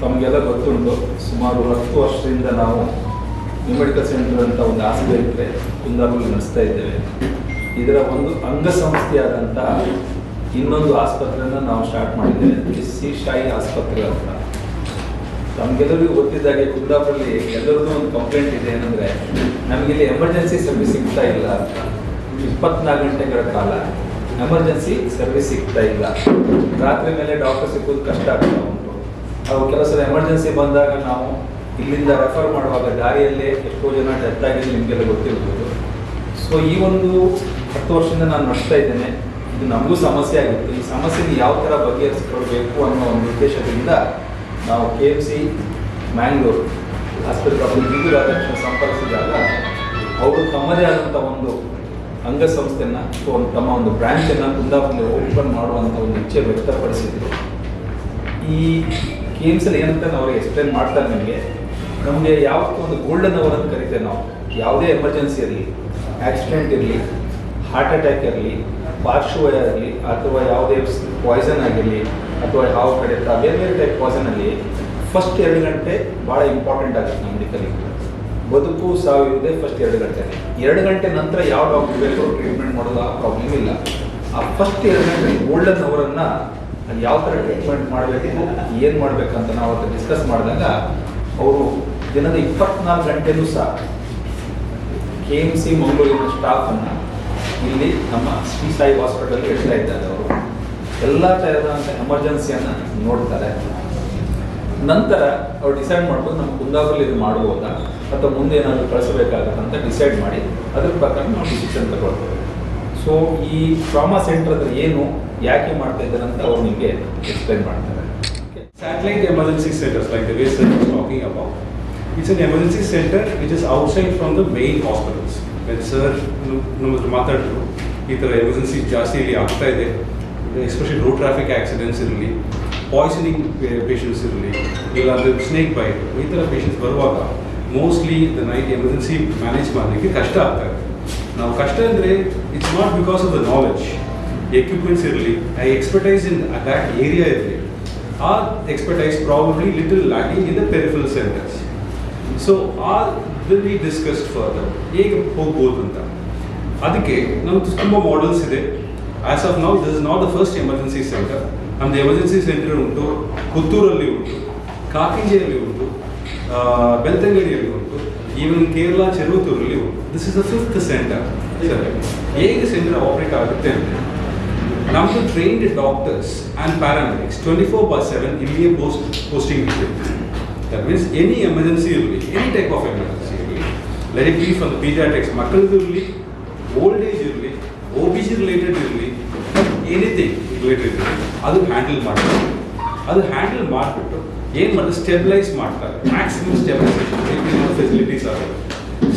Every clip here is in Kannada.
ತಮಗೆಲ್ಲ ಗೊತ್ತುಂಟು. ಸುಮಾರು ಹತ್ತು ವರ್ಷದಿಂದ ನಾವು ನ್ಯೂಮೆಡಿಕಲ್ ಸೆಂಟರ್ ಅಂತ ಒಂದು ಆಸ್ಪತ್ರೆ ಕುಂದಾಪುರ ನಡೆಸ್ತಾ ಇದ್ದೇವೆ. ಇದರ ಒಂದು ಅಂಗಸಂಸ್ಥೆಯಾದಂಥ ಇನ್ನೊಂದು ಆಸ್ಪತ್ರೆನ ನಾವು ಸ್ಟಾರ್ಟ್ ಮಾಡಿದ್ದೇವೆ. ಎಸ್ ಸಿ ಶಾಯಿ ಆಸ್ಪತ್ರೆ ಅಂತ. ನಮಗೆಲ್ಲರಿಗೂ ಗೊತ್ತಿದ್ದಾಗೆ ಕುಂದಾಪುರಲ್ಲಿ ಎಲ್ಲರದ್ದು ಒಂದು ಕಂಪ್ಲೇಂಟ್ ಇದೆ ಏನಂದ್ರೆ ಇಲ್ಲಿ ಎಮರ್ಜೆನ್ಸಿ ಸರ್ವಿಸ್ ಸಿಗ್ತಾ ಇಲ್ಲ. ಅಂತ ಇಪ್ಪತ್ನಾಲ್ಕು ಗಂಟೆಗಳ ಕಾಲ ಎಮರ್ಜೆನ್ಸಿ ಸರ್ವಿಸ್ ಸಿಗ್ತಾ ಇಲ್ಲ. ರಾತ್ರಿ ಮೇಲೆ ಡಾಕ್ಟರ್ ಸಿಗೋದು ಕಷ್ಟ ಆಗ್ತಾ ಉಂಟು. ಅವು ಕೆಲವು ಸಲ ಎಮರ್ಜೆನ್ಸಿ ಬಂದಾಗ ನಾವು ಇಲ್ಲಿಂದ ರೆಫರ್ ಮಾಡುವಾಗ ದಾರಿಯಲ್ಲೇ ಎಷ್ಟೋ ಜನ ಡೆತ್ ಆಗಿದೆ ನಿಮಗೆಲ್ಲ ಗೊತ್ತಿರ್ಬೋದು. ಸೊ ಈ ಒಂದು ಹತ್ತು ವರ್ಷದಿಂದ ನಾನು ನಡೆಸ್ತಾ ಇದ್ದೇನೆ. ಇದು ನಮಗೂ ಸಮಸ್ಯೆ ಆಗಿತ್ತು. ಈ ಸಮಸ್ಯೆನ ಯಾವ ಥರ ಬಗೆಹರಿಸ್ಕೊಳ್ಬೇಕು ಅನ್ನೋ ಒಂದು ಉದ್ದೇಶದಿಂದ ನಾವು ಕೆ ಎಂ ಸಿ ಮ್ಯಾಂಗ್ಳೂರು ಆಸ್ಪತ್ರೆ ಅವರು ರಾಧಾಕೃಷ್ಣ ಸಂಪರ್ಕಿಸಿದಾಗ ಅವರು ತಮ್ಮದೇ ಆದಂಥ ಒಂದು ಅಂಗಸಂಸ್ಥೆಯನ್ನು ಒಂದು ತಮ್ಮ ಒಂದು ಬ್ರ್ಯಾಂಚನ್ನು ಕುಂದಾಪುರಲ್ಲಿ ಓಪನ್ ಮಾಡುವಂಥ ಒಂದು ಇಚ್ಛೆ ವ್ಯಕ್ತಪಡಿಸಿದ್ರು. ಈ ಕೆ ಅಲ್ಲಿ ಏನಂತ ನಾವು ಅವ್ರಿಗೆ ಎಕ್ಸ್ಪ್ಲೇನ್ ಮಾಡ್ತಾರೆ ನಿಮಗೆ. ನಮಗೆ ಯಾವತ್ತೂ ಒಂದು ಗೋಲ್ಡನ್ ಅವರ್ ಅಂತ ಕರಿತೇವೆ ನಾವು. ಯಾವುದೇ ಎಮರ್ಜೆನ್ಸಿ ಇರಲಿ ಆಕ್ಸಿಡೆಂಟ್ ಇರಲಿ ಹಾರ್ಟ್ ಅಟ್ಯಾಕ್ ಇರಲಿ ಪಾರ್ಶ್ವಯ ಇರಲಿ, ಅಥವಾ ಯಾವುದೇ ಪಾಯ್ಸನ್ ಆಗಿರಲಿ, ಅಥವಾ ಯಾವ ಕಡೆ ಬೇರೆ ಬೇರೆ ಟೈಪ್ ಪಾಯ್ಸನಲ್ಲಿ ಫಸ್ಟ್ ಎರಡು ಗಂಟೆ ಭಾಳ ಇಂಪಾರ್ಟೆಂಟ್ ಆಗುತ್ತೆ ನಮ್ಮ ಮೆಡಿಕಲಿಗೆ ಬದುಕು ಸಾವಿರದೆ ಫಸ್ಟ್ ಎರಡು ಗಂಟೆ. ಎರಡು ಗಂಟೆ ನಂತರ ಯಾವ ಡಾಕ್ಟರ್ ಬೇಕು ಟ್ರೀಟ್ಮೆಂಟ್ ಮಾಡೋದು ಆ ಪ್ರಾಬ್ಲಮ್ ಇಲ್ಲ. ಆ ಫಸ್ಟ್ ಎರಡು ಗಂಟೆ ಗೋಲ್ಡನ್ ಅವರನ್ನು ಯಾವ ಥರ ಟ್ರೀಟ್ಮೆಂಟ್ ಮಾಡಬೇಕು ಏನು ಮಾಡಬೇಕಂತ ನಾವು ಅವತ್ತು ಡಿಸ್ಕಸ್ ಮಾಡಿದಾಗ, ಅವರು ದಿನದ ಇಪ್ಪತ್ನಾಲ್ಕು ಗಂಟೆಯೂ ಸಹ ಕೆ ಎಂ ಸಿ ಮಂಗಳೂರಿನ ಸ್ಟಾಫನ್ನು ಇಲ್ಲಿ ನಮ್ಮ ಶ್ರೀ ಸಾಯಿ ಹಾಸ್ಪಿಟಲ್ ಇಡ್ತಾ ಇದ್ದಾರೆ ಅವರು. ಎಲ್ಲ ಥರದಂಥ ಎಮರ್ಜೆನ್ಸಿಯನ್ನು ನೋಡ್ತಾರೆ. ನಂತರ ಅವ್ರು ಡಿಸೈಡ್ ಮಾಡ್ಬೋದು ನಮ್ಮ ಕುಂದಾಪುರಲ್ಲಿ ಇದು ಮಾಡ್ಬೋದಾ ಅಥವಾ ಮುಂದೆ ಏನಾದರೂ ಕಳಿಸಬೇಕಾಗತ್ತೆ ಅಂತ ಡಿಸೈಡ್ ಮಾಡಿ ಅದ್ರ ಪ್ರಕಾರ ನಾವು ಡಿಸಿಷನ್ ತಗೊಳ್ತೇವೆ. ಸೊ ಈ ಟ್ರಾಮಾ ಸೆಂಟರ್ ಅಂದ್ರೆ ಏನು ಯಾಕೆ ಮಾಡ್ತಾ ಇದ್ದಾರೆ ಅಂತ ಅವ್ರು ನಿಮಗೆ ಎಕ್ಸ್ಪ್ಲೈನ್ ಮಾಡ್ತಾರೆ. Satellite emergency centers, like the way sir was talking about, it's an emergency center which is outside from the main hospitals. When ಮಾತಾಡಿದ್ರು ಈ ಥರ ಎಮರ್ಜೆನ್ಸಿ ಜಾಸ್ತಿ ಇಲ್ಲಿ ಆಗ್ತಾ ಇದೆ. ಎಸ್ಪೆಷಲಿ ರೋಡ್ ಟ್ರಾಫಿಕ್ ಆಕ್ಸಿಡೆಂಟ್ಸ್ ಇರಲಿ ಪಾಯ್ಸನಿಂಗ್ ಪೇಷಂಟ್ಸ್ ಇರಲಿ ಇಲ್ಲಾಂದರೆ ಸ್ನೇಕ್ ಬೈಟ್ ಈ ಥರ ಪೇಷಂಟ್ಸ್ ಬರುವಾಗ mostly the night emergency manage ಮಾಡಲಿಕ್ಕೆ ಕಷ್ಟ ಆಗ್ತಾ ಇದೆ. ನಾವು ಕಷ್ಟ ಅಂದರೆ it's not because of the knowledge equipments ಇರಲಿ I expertise in that area ಇರಲಿ. ಆ expertise probably little lacking in the peripheral centres so ಆ will be discussed further. ಹೇಗೆ ಹೋಗ್ಬೋದು ಅಂತ. ಅದಕ್ಕೆ ನಮ್ದು ತುಂಬ ಮಾಡಲ್ಸ್ ಇದೆ. As of now this is not the first emergency centre ನಮ್ದು ಎಮರ್ಜೆನ್ಸಿ ಸೆಂಟರ್ ಉಂಟು, ಪುತ್ತೂರಲ್ಲಿ ಉಂಟು, ಕಾಕಿಂಜೆಯಲ್ಲಿ ಉಂಟು ಬೆಳ್ತಂಗಡಿಯಲ್ಲಿ ಉಂಟು ಈವನ್ ಕೇರಳ, ಚೆರುವತ್ತೂರಲ್ಲಿ ಉಂಟು. This is the fifth centre ಹೇಗೆ ಸೆಂಟರ್ ಆಪರೇಟ್ ಆಗುತ್ತೆ ಅಂದರೆ ನಮ್ಮದು trained doctors and paramedics twenty four by seven ಇಲ್ಲಿಯೇ ಪೋಸ್ಟ್ ಪೋಸ್ಟಿಂಗ್ ಇದೆ ದಟ್ ಮೀನ್ಸ್ ಎನಿ ಎಮರ್ಜೆನ್ಸಿ ಇರಲಿ ಎನಿ ಟೈಪ್ ಆಫ್ ಎಮರ್ಜೆನ್ಸಿ ಇರಲಿ ಲೆಟ್ ಇಟ್ ಬಿ ಪೀಜಾಟಿಕ್ಸ್ ಮಕ್ಕಳದ್ದು ಇರಲಿ ಓಲ್ಡ್ ಏಜ್ ಇರಲಿ ಒ ಬಿ ಜಿ ರಿಲೇಟೆಡ್ ಇರಲಿ ಎನಿಥಿಂಗ್ ರಿಲೇಟೆಡ್ ಇರಲಿ ಅದು ಹ್ಯಾಂಡಲ್ ಮಾಡ್ತಾರೆ. ಅದು ಹ್ಯಾಂಡಲ್ ಮಾಡಿಬಿಟ್ಟು ಏನು ಮಾಡ್ತಾರೆ? ಸ್ಟೆಬಿಲೈಸ್ ಮಾಡ್ತಾರೆ. ಮ್ಯಾಕ್ಸಿಮಮ್ ಸ್ಟೆಬಿಲೈಸೇಷನ್ ಫೆಸಿಲಿಟೀಸ್ ಆಗುತ್ತೆ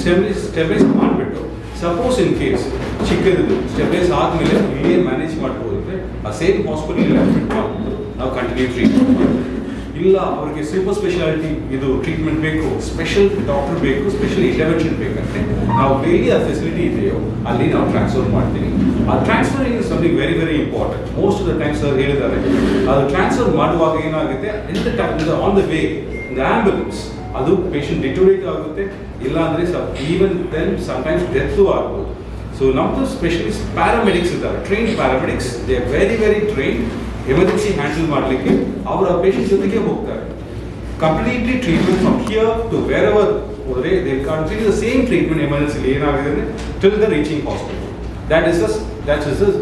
ಸ್ಟೆಬಿಲೈಸ್ ಸ್ಟೆಬ್ಲೈಸ್ ಮಾಡಿಬಿಟ್ಟು ಸಪೋಸ್ ಇನ್ ಕೇಸ್ ಚಿಕ್ಕದಿದ್ದು ಸ್ಟೆಬಿಲೈಸ್ ಆದಮೇಲೆ ಇಲ್ಲಿಯೇ ಮ್ಯಾನೇಜ್ ಮಾಡ್ಬೋದು ಅಂದರೆ ಆ ಸೇಮ್ ಹಾಸ್ಪಿಟಲ್ ನಾವು ಕಂಟಿನ್ಯೂ ಟ್ರೀಟ್ಮೆಂಟ್ ಇಲ್ಲ, ಅವರಿಗೆ ಸೂಪರ್ ಸ್ಪೆಷಾಲಿಟಿ ಇದು ಟ್ರೀಟ್ಮೆಂಟ್ ಬೇಕು ಸ್ಪೆಷಲ್ ಡಾಕ್ಟರ್ ಬೇಕು ಸ್ಪೆಷಲ್ ಇಂಟರ್ವೆನ್ಷನ್ ಬೇಕಂತೆ. ನಾವು ಬೇರೆ ಆ ಫೆಸಿಲಿಟಿ ಇದೆಯೋ, ಅಲ್ಲಿ ನಾವು ಟ್ರಾನ್ಸ್ಫರ್ ಮಾಡ್ತೀವಿ. ಆ transferring is something very very important most of the times ಹೇಳಿದ್ದಾರೆ, ಅದು ಟ್ರಾನ್ಸ್ಫರ್ ಮಾಡುವಾಗ ಏನಾಗುತ್ತೆ ಎಂತ on the way the ambulance ಅದು ಪೇಷಂಟ್ ಡಿಟೋರೇಟ್ ಆಗುತ್ತೆ. ಇಲ್ಲ ಅಂದರೆ ಈವನ್ ದೆನ್ ಸಮ್ಟೈಮ್ಸ್ ಡೆತ್ತು ಆಗ್ಬೋದು. ಸೊ ನಮ್ಮದು ಸ್ಪೆಷಲಿಸ್ಟ್ ಪ್ಯಾರಾಮೆಡಿಕ್ಸ್ ಇದ್ದಾರೆ. Train paramedics they are very very train emergency handle ಮಾಡಲಿಕ್ಕೆ ಅವರ ಪೇಷಂಟ್ ಜೊತೆಗೆ ಹೋಗ್ತಾರೆ. Completely treatment from here to wherever ಹೋದರೆ they continue the same treatment ಎಮರ್ಜೆನ್ಸಿಲಿ ಏನಾಗಿದೆ ಅಂದರೆ till the reaching hospital that is that is us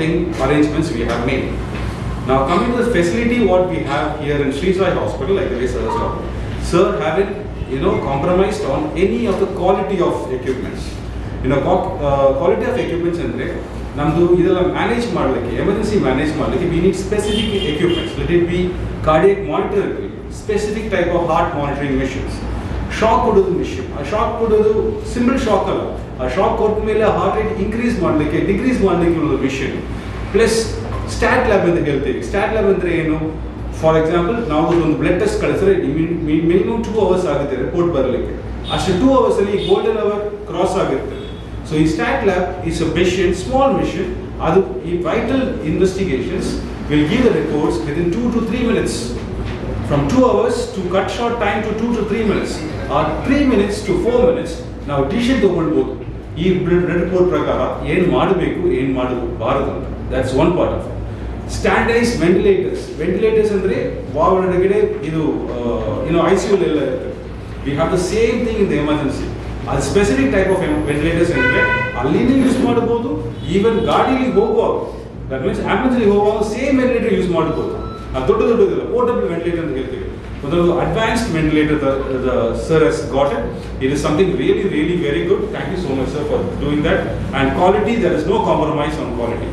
thing arrangements we have made ನಾವು coming the facility what here in Sri Sai Hospital, like the way Sir has talked, Sir haven't, you know, compromised on any of the quality of equipments. You know, uh, quality of equipments ಅಂದರೆ ನಮ್ಮದು ಇದೆಲ್ಲ ಮ್ಯಾನೇಜ್ ಮಾಡಲಿಕ್ಕೆ ಎಮರ್ಜೆನ್ಸಿ ಮ್ಯಾನೇಜ್ ಮಾಡಲಿಕ್ಕೆ we need specific equipments let it be cardiac monitor ಇರಲಿ specific type of heart monitoring machines shock ಕೊಡೋದು ಮಿಷನ್ ಆ ಶಾಕ್ ಕೊಡೋದು ಸಿಂಪಲ್ ಶಾಕ್ ಅಲ್ಲ. ಆ ಶಾಕ್ ಕೊಟ್ಟ ಮೇಲೆ ಹಾರ್ಟ್ ರೇಟ್ ಇನ್ಕ್ರೀಸ್ ಮಾಡಲಿಕ್ಕೆ ಡಿಕ್ರೀಸ್ ಮಾಡಲಿಕ್ಕೆ ಒಂದು ಮಿಷನ್ ಪ್ಲಸ್ ಸ್ಟ್ಯಾಟ್ ಲ್ಯಾಬ್ ಅಂತ ಹೇಳ್ತೀವಿ. ಸ್ಟ್ಯಾಟ್ ಲ್ಯಾಬ್ ಅಂದರೆ ಏನು? ಫಾರ್ ಎಕ್ಸಾಂಪಲ್ ನಾವು ಒಂದು ಬ್ಲಡ್ ಟೆಸ್ಟ್ ಕಳಿಸಿದ್ರೆ ಮಿನಿಮಮ್ ಟೂ ಅವರ್ಸ್ ಆಗುತ್ತೆ ರಿಪೋರ್ಟ್ ಬರಲಿಕ್ಕೆ. ಅಷ್ಟು ಟೂ ಅವರ್ಸಲ್ಲಿ ಗೋಲ್ಡನ್ ಅವರ್ ಕ್ರಾಸ್ ಆಗಿರ್ತದೆ ಸೊ ಈ stat lab is a machine small machine ಅದು ಈ vital investigations will give the reports within two to three minutes from two hours to cut short time to two to three minutes ಆ three minutes to four minutes ನಾವು ಡಿಸಿಷನ್ ತಗೊಳ್ಬೋದು. ಈ ಬ್ಲಡ್ ರಿಪೋರ್ಟ್ ಪ್ರಕಾರ ಏನು ಮಾಡಬೇಕು, ಏನು ಮಾಡಬಾರದು ಅಂತ. That's one part of standardise ventilators ventilators ಅಂದರೆ ಒಳಗಡೆ ಇದು ಏನು ಐ ಸಿ ಎಲ್ಲ ಇರುತ್ತೆ. We have the same thing in the emergency ಅದು ಸ್ಪೆಸಿಫಿಕ್ ಟೈಪ್ ಆಫ್ ವೆಂಟಿಲೇಟರ್ಸ್ ಅಂದರೆ ಅಲ್ಲಿನೇ ಯೂಸ್ ಮಾಡ್ಬೋದು ಈವನ್ ಗಾಡೀಲಿ ಹೋಗುವಾಗ. ದಟ್ ಮೀನ್ಸ್ ಆಂಬುಲೆನ್ಸ್ಲಿ ಹೋಗುವಾಗ ಸೇಮ್ ವೆಂಟಿಲೇಟರ್ ಯೂಸ್ ಮಾಡ್ಬೋದು ಅದು ದೊಡ್ಡ ದೊಡ್ಡದಿಲ್ಲ ಪೋರ್ಟಬಲ್ ವೆಂಟಿಲೇಟರ್ ಅಂತ ಹೇಳ್ತೀವಿ. ಒಂದೊಂದು advanced ventilator the sir yes got it it is something really really very good thank you so much sir for doing that and quality there is no compromise on quality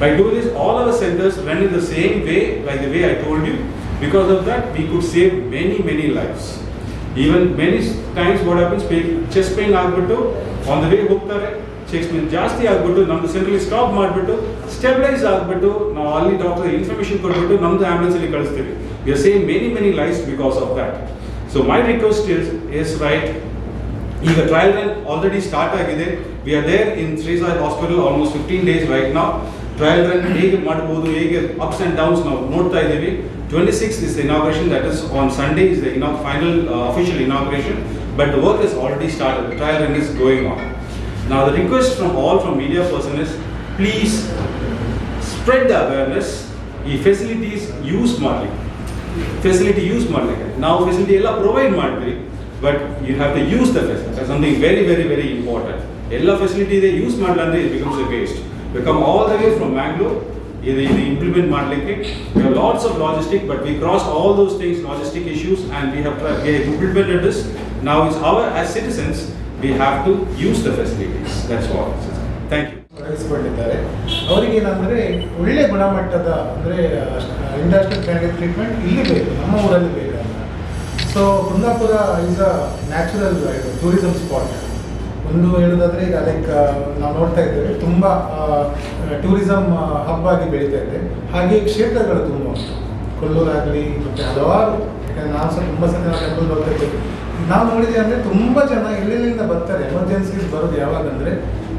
By doing this, all our centers run in the same way, like the way I told you. Because of that, we could save many, many lives. Even many times what happens, chest pain ಆಗ್ಬಿಟ್ಟು on the way ಹೋಗ್ತಾರೆ ಚೆಸ್ಟ್ ಪೇನ್ ಜಾಸ್ತಿ ಆಗ್ಬಿಟ್ಟು ನಮ್ದು ಸೆಂಟ್ರಲ್ಲಿ ಸ್ಟಾಪ್ ಮಾಡಿಬಿಟ್ಟು ಸ್ಟೆಬಿಲೈಸ್ ಆಗಿಬಿಟ್ಟು ನಾವು ಅಲ್ಲಿ ಡಾಕ್ಟರ್ ಇನ್ಫಾರ್ಮೇಶನ್ ಕೊಟ್ಬಿಟ್ಟು ನಮ್ದು ಆಂಬುಲೆನ್ಸ್ ಕಳಿಸ್ತೀವಿ. We are save many many lives because of that so my request is is right ಈಗ ಟ್ರಯಲ್ ರನ್ ಆಲ್ರೆಡಿ ಸ್ಟಾರ್ಟ್ ಆಗಿದೆ. We are there in Shri Sai hospital almost fifteen days right ನಾವು ಟ್ರಯಲ್ ರನ್ ಹೇಗೆ ಮಾಡಬಹುದು ಹೇಗೆ ಅಪ್ಸ್ ಆ್ಯಂಡ್ ಡೌನ್ಸ್ ನಾವು ನೋಡ್ತಾ ಇದ್ದೀವಿ. Twenty six is inauguration that is on Sunday is in a final official inauguration but work is already start trial run is going on ನಾವು the request from all from media person is please spread the awareness ಈ ಫೆಸಿಲಿಟೀಸ್ ಯೂಸ್ ಮಾಡಲಿ. ಫೆಸಿಲಿಟಿ ಯೂಸ್ ಮಾಡಲಿಕ್ಕೆ ನಾವು ಫೆಸಿಲಿಟಿ ಎಲ್ಲ ಪ್ರೊವೈಡ್ ಮಾಡಿದ್ವಿ but you have to use the facility something very very very important ಎಲ್ಲ ಫೆಸಿಲಿಟಿ ಇದೆ ಯೂಸ್ ಮಾಡಲ್ಲ it becomes a waste become all the way from Mangalore ಇದು ಇದು ಇಂಪ್ಲಿಮೆಂಟ್ ಮಾಡಲಿಕ್ಕೆ lots of logistic but we cross all those things logistic issues and we have implemented this ನಾವು is our as citizens we have to use the facilities that's what thank you ತೊಡಗಿಸಿಕೊಂಡಿದ್ದಾರೆ ಅವರಿಗೆ ಏನಂದರೆ, ಒಳ್ಳೆ ಗುಣಮಟ್ಟದ, ಅಂದರೆ ಇಂಡಸ್ಟ್ರಿಯಲ್ ಕ್ಯಾಂಡಿಡೇಟ್ ಟ್ರೀಟ್ಮೆಂಟ್ ಇಲ್ಲಿ ಬೇಕು, ನಮ್ಮ ಊರಲ್ಲಿ ಬೇಕು ಅಂತ so Kundapura is a natural tourism spot ಒಂದು ಹೇಳೋದಾದ್ರೆ ಈಗ ಲೈಕ್ ನಾವು ನೋಡ್ತಾ ಇದ್ದೇವೆ, ತುಂಬ ಟೂರಿಸಮ್ ಹಬ್ ಆಗಿ ಬೆಳೀತಾ ಇದೆ. ಹಾಗೆ ಕ್ಷೇತ್ರಗಳು ತುಂಬ ಕೊಲ್ಲೂರಾಗಲಿ ಮತ್ತು ಹಲವಾರು ನಾನು ಸಹ ತುಂಬ ಸಲ ಟೆಂಪಲ್ ಹೋಗ್ತಾ ಇದ್ದೇವೆ ನಾವು ನೋಡಿದೆ ಅಂದರೆ ತುಂಬ ಜನ ಎಲ್ಲೆಲ್ಲಿಂದ ಬರ್ತಾರೆ ಎಮರ್ಜೆನ್ಸೀಸ್ ಬರೋದು ಯಾವಾಗ ಅಂದರೆ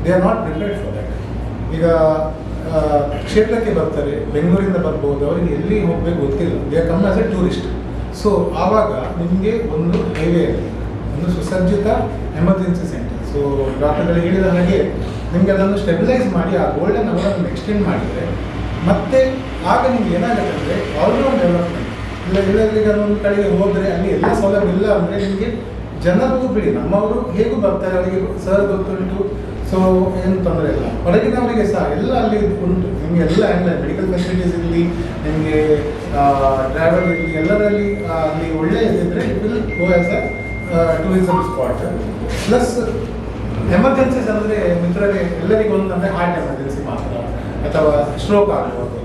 they are not prepared for that ಈಗ ಕ್ಷೇತ್ರಕ್ಕೆ ಬರ್ತಾರೆ, ಬೆಂಗಳೂರಿಂದ ಬರ್ಬೋದು ಅವರಿಗೆ ಎಲ್ಲಿ ಹೋಗ್ಬೇಕು ಗೊತ್ತಿಲ್ಲ. They come as a tourist so ಆವಾಗ ನಿಮಗೆ ಒಂದು ಹೈವೇಯಲ್ಲಿ ಒಂದು ಸುಸಜ್ಜಿತ ಎಮರ್ಜೆನ್ಸಿ ಸೆಂಟರ್ ಸೊ ಡಾಕ್ಟರ್ಗಳು ಹೇಳಿದ ಹಾಗೆ ನಿಮಗೆ ಅದನ್ನು ಸ್ಟೆಬಿಲೈಸ್ ಮಾಡಿ ಆ ಗೋಲ್ಡನ್ ಅವರನ್ನು ಎಕ್ಸ್ಟೆಂಡ್ ಮಾಡಿದರೆ ಮತ್ತೆ ಆಗ ನಿಮ್ಗೆ ಏನಾಗುತ್ತೆ ಅಂದರೆ ಆಲ್ರೌಂಡ್ ಡೆವಲಪ್ಮೆಂಟ್ ಇಲ್ಲ ಎಲ್ಲರಿಗೆ ಒಂದು ಕಡೆಗೆ ಹೋದರೆ ಅಲ್ಲಿ ಎಲ್ಲ ಸೌಲಭ್ಯ ಇಲ್ಲ ಅಂದರೆ ನಿಮಗೆ ಜನರಿಗೂ ಬಿಡಿ. ನಮ್ಮವರು ಹೇಗೂ ಬರ್ತಾರೆ? ಅವರಿಗೆ ಸರ್ ಗೊತ್ತುಂಟು. ಸೊ ಏನು ತೊಂದರೆ ಇಲ್ಲ. ಹೊರಗಿನವರಿಗೆ ಸಹ ಎಲ್ಲ ಅಲ್ಲಿ ಉಂಟು. ನಿಮಗೆ ಎಲ್ಲ ಎಲ್ಲ ಮೆಡಿಕಲ್ ಫೆಸಿಲಿಟೀಸ್ ಇರಲಿ, ನಿಮಗೆ ಟ್ರಾವೆಲ್ ಇರಲಿ, ಎಲ್ಲರಲ್ಲಿ ಅಲ್ಲಿ ಒಳ್ಳೆಯದಿದ್ದರೆ it will go as a tourism spot plus emergencies ಅಂದರೆ ಮಿತ್ರರೇ ಎಲ್ಲರಿಗೂ ಒಂದು ಅಂದರೆ ಹಾರ್ಟ್ ಎಮರ್ಜೆನ್ಸಿ ಮಾತ್ರ, ಅಥವಾ ಸ್ಟ್ರೋಕ್ ಆಗ್ಬೋದು.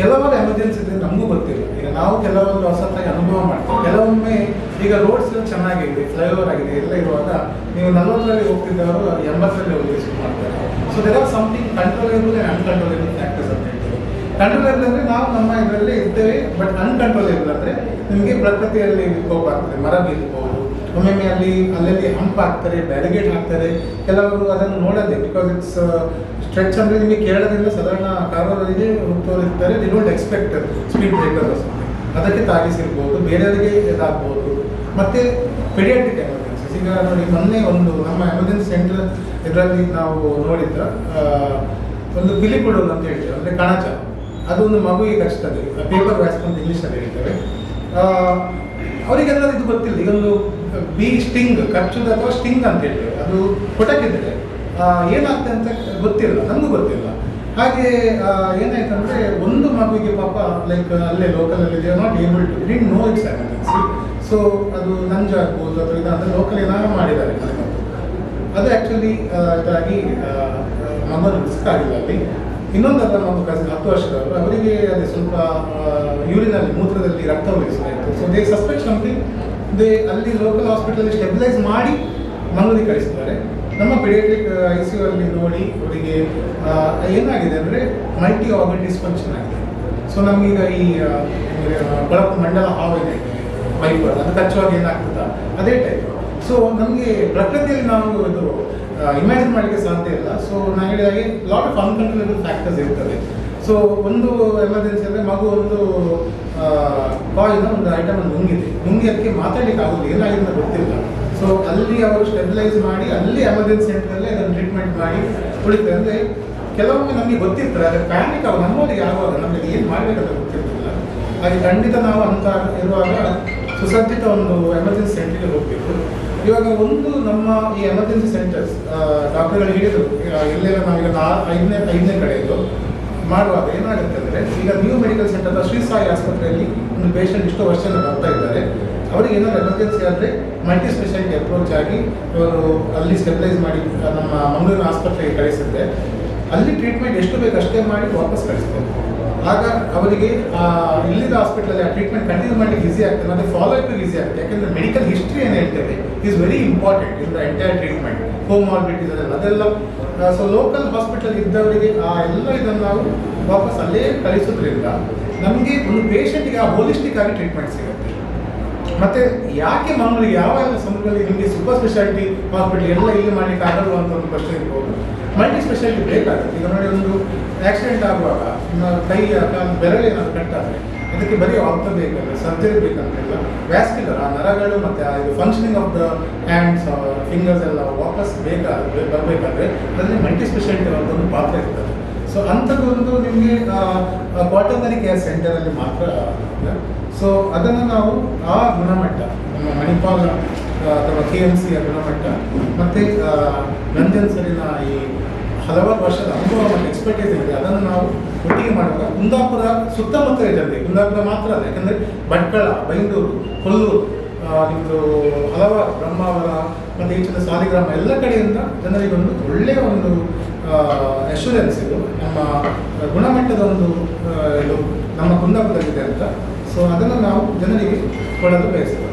ಕೆಲವೊಂದು ಎಮರ್ಜೆನ್ಸಿ ಇದ್ರೆ ನಮಗೂ ಗೊತ್ತಿಲ್ಲ. ಈಗ ನಾವು ಕೆಲವೊಂದು ಹೊಸತಾಗಿ ಅನುಭವ ಮಾಡ್ತೀವಿ. ಕೆಲವೊಮ್ಮೆ ಈಗ ರೋಡ್ಸ್ ಚೆನ್ನಾಗಿದೆ ಫ್ಲೈಓವರ್ ಆಗಿದೆ, ಎಲ್ಲ ಇರುವಾಗ ನೀವು ನಲ್ವತ್ತರಲ್ಲಿ ಹೋಗ್ತಿದ್ದವರು ಎಂಬತ್ತರಲ್ಲಿ ಹೋಗಿ ಶುರು ಮಾಡ್ತಾರೆ. So there are something controllable and uncontrollable factors ಅಂತ ಹೇಳ್ತೀವಿ. ಕಂಟ್ರೋಲೇಬಲ್ ಅಂದರೆ ನಾವು ನಮ್ಮ ಇದರಲ್ಲಿ ಇದ್ದೇವೆ ಬಟ್ ಅನ್ಕಂಟ್ರೋಲೇಬಲ್ ಅಂದರೆ ನಿಮಗೆ ಪ್ರಕೃತಿಯಲ್ಲಿ ಕೋಪ ಆಗ್ತದೆ, ಮರ ಬೀಳ್ಬೋದು ಒಮ್ಮೊಮ್ಮೆ ಅಲ್ಲಿ, ಅಲ್ಲಲ್ಲಿ ಹಂಪ್ ಹಾಕ್ತಾರೆ ಬ್ಯಾರಿಗೇಡ್ ಹಾಕ್ತಾರೆ. ಕೆಲವರು ಅದನ್ನು ನೋಡದೆ ಬಿಕಾಸ್ ಇಟ್ಸ್ ಸ್ಟ್ರೆಚ್ ಅಂದರೆ ನಿಮಗೆ ಕೇಳೋದ್ರಿಂದ ಸಾಧಾರಣ ಕಾರವಾರರಿಗೆ ತೋರಿಸ್ತಾರೆ they don't expect speed breaker ಅದಕ್ಕೆ ತಾಗಿಸಿರ್ಬೋದು, ಬೇರೆಯವರಿಗೆ ಇದಾಗ್ಬೋದು. ಮತ್ತು ಪೆಡಿಯಾಟ್ರಿಕ್ ಎಮರ್ಜೆನ್ಸೀಸ್ ಈಗ ನೋಡಿ, ಮೊನ್ನೆ ಒಂದು ನಮ್ಮ ಎಮರ್ಜೆನ್ಸಿ ಸೆಂಟರ್ ಇದರಲ್ಲಿ ನಾವು ನೋಡಿದ್ದ ಒಂದು ಪಿಲಿಪುಡೋಲ್ ಅಂತ ಹೇಳ್ತೇವೆ ಅಂದರೆ ಕಣಚ. ಅದು ಒಂದು ಮಗುವಿಗೆ ಕಚ್ತದೆ. ಪೇಪರ್ ವ್ಯಾಸ್ ಅಂತ ಇಂಗ್ಲೀಷಲ್ಲಿ ಹೇಳ್ತೇವೆ ಅವರಿಗೆಲ್ಲ ಇದು ಗೊತ್ತಿಲ್ಲ. ಈಗ ಒಂದು ಬಿ ಸ್ಟಿಂಗ್, ಕಚ್ಚುದು ಅಥವಾ ಸ್ಟಿಂಗ್ ಅಂತ ಹೇಳ್ತೇವೆ. ಅದು ಕೊಟಕಿದ್ರೆ ಏನಾಗ್ತದೆ ಅಂತ ಗೊತ್ತಿಲ್ಲ. ನನಗೂ ಗೊತ್ತಿಲ್ಲ. ಹಾಗೆ ಏನಾಯ್ತು ಏನಾಯ್ತಂದ್ರೆ, ಒಂದು ಮಗುವಿಗೆ ಪಾಪ ಲೈಕ್ ಅಲ್ಲೇ ಲೋಕಲಲ್ಲಿ they not able to didn't know it's emergency so ಅದು ನಂಜ ಆಗ್ಬೋದು, ಅಥವಾ ಇದಾದ್ರೆ ಲೋಕಲ್ ಏನಾದ್ರು ಮಾಡಿದ್ದಾರೆ ಅದು ಆ್ಯಕ್ಚುಲಿ ಇದಾಗಿ ಮಗನ ರಿಸ್ಕ್ ಅಲ್ಲಿ. ಇನ್ನೊಂದಲ್ಲ ನಮ್ಮ ಕಸಿನ್ ಹತ್ತು ವರ್ಷದವರು, ಅವರಿಗೆ ಅದೇ ಸ್ವಲ್ಪ ಯೂರಿನಲ್ಲಿ ಮೂತ್ರದಲ್ಲಿ ರಕ್ತ ಉಳಿಸಲಾಯಿತು ಸೊ ದೇ ಸಸ್ಪೆಕ್ಟ್ ದೇ ಅಲ್ಲಿ ಲೋಕಲ್ ಹಾಸ್ಪಿಟಲಲ್ಲಿ ಸ್ಟೆಬಿಲೈಸ್ ಮಾಡಿ ಮಂಗಳೂರಿಗೆ ಕಳಿಸ್ತಾರೆ. ನಮ್ಮ ಪೀಡಿಯಾಟ್ರಿಕ್ ಐ ಸಿ ಯು ಅಲ್ಲಿ ನೋಡಿ, ಅವರಿಗೆ ಏನಾಗಿದೆ ಅಂದರೆ ಮಲ್ಟಿ ಆರ್ಗನ್ ಡಿಸ್ಫಂಕ್ಷನ್ ಆಗಿದೆ. ಸೊ ನಮಗೀಗ ಈ ಕೊಳಕು ಮಂಡಲ ಹಾವು ಇದೆ ಪೈಪ್ ಅದು ಕಚ್ಚುವಾಗ ಏನಾಗ್ತದ? ಅದೇ ಟೈಪ್ ಸೊ ನಮಗೆ ಪ್ರಕೃತಿಯಲ್ಲಿ ನಾವು ಇದು ಇಮ್ಯಾಜಿನ್ ಮಾಡಲಿಕ್ಕೆ ಸಾಧ್ಯ ಇಲ್ಲ. ಸೊ ನಾನು ಹೇಳಿದಾಗೆ ಲಾಟ್ ಆಫ್ ಅನ್ಕಂಟ್ರೋಲೇಬಲ್ ಫ್ಯಾಕ್ಟರ್ಸ್ ಇರ್ತದೆ ಸೊ ಒಂದು ಎಮರ್ಜೆನ್ಸಿ ಅಂದರೆ ಮಗು ಒಂದು ಕಾಯಿನ ಒಂದು ಐಟಮ್ ಅನ್ನು ನುಂಗಿದೆ. ನುಂಗಿ ಅದಕ್ಕೆ ಮಾತಾಡಲಿಕ್ಕೆ ಆಗೋದು ಏನಾಗಿದೆ ಅಂತ ಗೊತ್ತಿಲ್ಲ. ಸೊ ಅಲ್ಲಿ ಅವರು ಸ್ಟೆಬಿಲೈಸ್ ಮಾಡಿ, ಅಲ್ಲಿ ಎಮರ್ಜೆನ್ಸಿ ಸೆಂಟರಲ್ಲಿ ಅದನ್ನು ಟ್ರೀಟ್ಮೆಂಟ್ ಮಾಡಿ ಉಳಿತಾರೆ ಅಂದರೆ ಕೆಲವೊಮ್ಮೆ ನಮಗೆ ಗೊತ್ತಿರ್ತಾರೆ ಅದರ ಪ್ಯಾನಿಕ್ ಅವ್ರು ನಮ್ಮವರಿಗೆ ಆಗುವಾಗ ನಮಗೆ ಏನು ಮಾಡಬೇಕಂತ ಗೊತ್ತಿರ್ತಿಲ್ಲ ಹಾಗೆ ಖಂಡಿತ ನಾವು ಅಂತ ಇರುವಾಗ ಸುಸಜ್ಜಿತ ಒಂದು ಎಮರ್ಜೆನ್ಸಿ ಸೆಂಟ್ರಿಗೆ ಹೋಗಬೇಕು. ಇವಾಗ ಒಂದು ನಮ್ಮ ಈ ಎಮರ್ಜೆನ್ಸಿ ಸೆಂಟರ್ಸ್ ಡಾಕ್ಟರ್ಗಳು ಹೇಳಿದ್ರು ಎಲ್ಲೆಲ್ಲ ನಾವೀಗ ಐದನೇ ಐದನೇ ಕಡೆ ಇದು ಮಾಡುವಾಗ ಏನಾಗುತ್ತೆ ಅಂದರೆ, ಈಗ new medical centre Shri Sai ಆಸ್ಪತ್ರೆಯಲ್ಲಿ ಒಂದು ಪೇಷಂಟ್ ಇಷ್ಟು ವರ್ಷದಿಂದ ಬರ್ತಾ ಇದ್ದಾರೆ. ಅವರಿಗೆ ಏನಾದ್ರು ಎಮರ್ಜೆನ್ಸಿ ಆದರೆ ಮಲ್ಟಿ ಸ್ಪೆಷಾಲಿಟಿ ಅಪ್ರೋಚ್ ಆಗಿ ಇವರು ಅಲ್ಲಿ ಸ್ಟೆಬಿಲೈಸ್ ಮಾಡಿ ನಮ್ಮ ಮಂಗಳೂರಿನ ಆಸ್ಪತ್ರೆಗೆ ಕಳಿಸಿದ್ರೆ ಅಲ್ಲಿ ಟ್ರೀಟ್ಮೆಂಟ್ ಎಷ್ಟು ಬೇಕು ಅಷ್ಟೇ ಮಾಡಿ ವಾಪಸ್ ಕಳಿಸ್ತಾರೆ ಆಗ ಅವರಿಗೆ ಇಲ್ಲಿದ್ದ ಹಾಸ್ಪಿಟಲಲ್ಲಿ ಆ ಟ್ರೀಟ್ಮೆಂಟ್ ಕಂಟಿನ್ಯೂ ಮಾಡಲಿಕ್ಕೆ ಈಸಿ ಆಗ್ತದೆ, ಮತ್ತು ಫಾಲೋ ಅಪ್ ಈಸಿ ಆಗ್ತದೆ. ಯಾಕಂದರೆ ಮೆಡಿಕಲ್ ಹಿಸ್ಟ್ರಿ ಏನು ಹೇಳ್ತೇವೆ is very important in the entire treatment comorbidities ಅದೆಲ್ಲ ಅದೆಲ್ಲ ಸೊ ಲೋಕಲ್ ಹಾಸ್ಪಿಟಲ್ ಇದ್ದವರಿಗೆ ಆ ಎಲ್ಲ ಇದನ್ನು ನಾವು ವಾಪಸ್ ಅಲ್ಲೇ ಕಳಿಸೋದ್ರಿಂದ ನಮಗೆ ಒಂದು ಪೇಷಂಟ್ಗೆ ಆ ಹೋಲಿಸ್ಟಿಕ್ ಆಗಿ ಟ್ರೀಟ್ಮೆಂಟ್ ಸಿಗುತ್ತೆ. ಮತ್ತೆ ಯಾಕೆ ಮಾಮೂಲಿ ಯಾವ ಯಾವ ಸಂದರ್ಭದಲ್ಲಿ ನಿಮಗೆ ಸೂಪರ್ ಸ್ಪೆಷಾಲಿಟಿ ಹಾಸ್ಪಿಟಲ್ ಎಲ್ಲ ಇಲ್ಲಿ ಮಾಡಲಿಕ್ಕೆ ಆಗಲ್ವ ಅಂತ ಒಂದು ಪ್ರಶ್ನೆ ಇರ್ಬೋದು. ಮಲ್ಟಿ ಸ್ಪೆಷಾಲಿಟಿ ಬೇಕಾಗುತ್ತೆ. ಈಗ ನೋಡಿ ಒಂದು ಆಕ್ಸಿಡೆಂಟ್ ಆಗುವಾಗ ಕೈ ಕಾಲು ಬೆರಳು ಏನಾದ್ರು ಕಟ್ಟಾದ್ರೆ ಅದಕ್ಕೆ ಬರೀ ಆಪ್ತ ಬೇಕಂದ್ರೆ ಸರ್ಜರಿ ಬೇಕಂತಿಲ್ಲ ವ್ಯಾಸ್ಕ್ಯುಲರ್ ಆ ನರಗಳು ಮತ್ತೆ ಆ ಇದು functioning of the hands fingers ಎಲ್ಲ ವಾಪಸ್ ಬೇಕಾದ್ರೆ, ಬರಬೇಕಾದ್ರೆ ಅದರಲ್ಲಿ ಮಲ್ಟಿ ಸ್ಪೆಷಾಲಿಟಿ ಒಂದು ಪಾತ್ರ ಇರ್ತದೆ ಸೊ ಅಂಥದ್ದೊಂದು ನಿಮಗೆ ಕ್ವಾಟರ್ನರಿ ಕೇರ್ ಸೆಂಟರಲ್ಲಿ ಮಾತ್ರ. ಸೊ ಅದನ್ನು ನಾವು ಆ ಗುಣಮಟ್ಟ, ನಮ್ಮ ಮಣಿಪಾಲ್ ಅಥವಾ ಕೆ ಎಂ ಸಿಯ ಗುಣಮಟ್ಟ ಮತ್ತು ಲಂಡನ್ ಸರಿನ ಈ ಹಲವಾರು ವರ್ಷದ ಅನುಭವ ಮತ್ತು ಎಕ್ಸ್ಪರ್ಟೈಸ್ ಇದೆ ಅದನ್ನು ನಾವು ಒಟ್ಟಿಗೆ ಮಾಡುವಾಗ ಕುಂದಾಪುರ ಸುತ್ತಮುತ್ತ ಜನರಿಗೆ ಕುಂದಾಪುರ ಮಾತ್ರ ಅಲ್ಲ, ಯಾಕಂದರೆ ಭಟ್ಕಳ, ಬೈಂದೂರು, ಕೊಲ್ಲೂರು ನಿಮ್ಮದು ಹಲವಾರು ಬ್ರಹ್ಮಾವರ ಮತ್ತು ಈಚಿನ ಸಾಲಿಗ್ರಾಮ ಎಲ್ಲ ಕಡೆಯಿಂದ ಜನರಿಗೆ ಒಂದು ಒಳ್ಳೆಯ ಒಂದು ಅಶ್ಯೂರೆನ್ಸ್ ಇದು. ನಮ್ಮ ಗುಣಮಟ್ಟದ ಒಂದು ಇದು ನಮ್ಮ ಕುಂದಾಪುರದಲ್ಲಿದೆ ಅಂತ. ಸೊ ಅದನ್ನು ನಾವು ಜನರಿಗೆ ಕೊಡಲು ಬಯಸ್ತೇವೆ.